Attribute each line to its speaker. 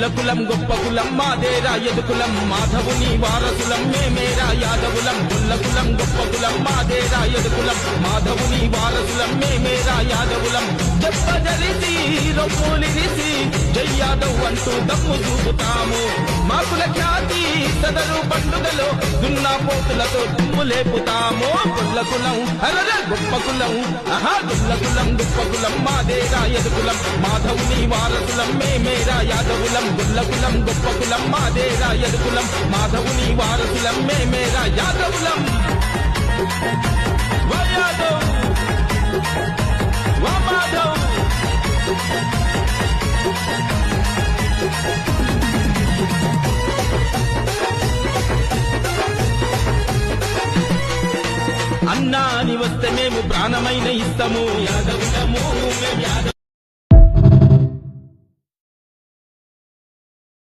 Speaker 1: గొల్ల కులం గొప్ప కులం మాదేరా యదుకులం మాధవుని వారసులం మేమేరా యాదవులం. గొల్ల కులం గొప్ప కులం మాదేరా యదుకులం మాధవుని వారసులం మేమేరా యాదవులం. చెప్పజలిసి రొప్పులిరిసి జై యాదవ్ అంటూ దమ్ము చూపుతాము. మాకుల ఖ్యాతి సదరు పండుగలో దున్న పోతులతో దుమ్ము లేపుతామో. కుల్ల కులం అరర గొప్ప కులం. ఆహా గొల్ల కులం గొప్ప కులం. మాదే రాయద కులం. మాధవుని వారసులం మేమేరా యాదవులం గొల్ల కులం. గొప్ప కులం. మాదే రాయద కులం. మాధవుని వారసులం మేమేరా యాదవులం అన్నా అని వస్తే మేము ప్రాణమైన ఇస్తాము. యాదవులము మేము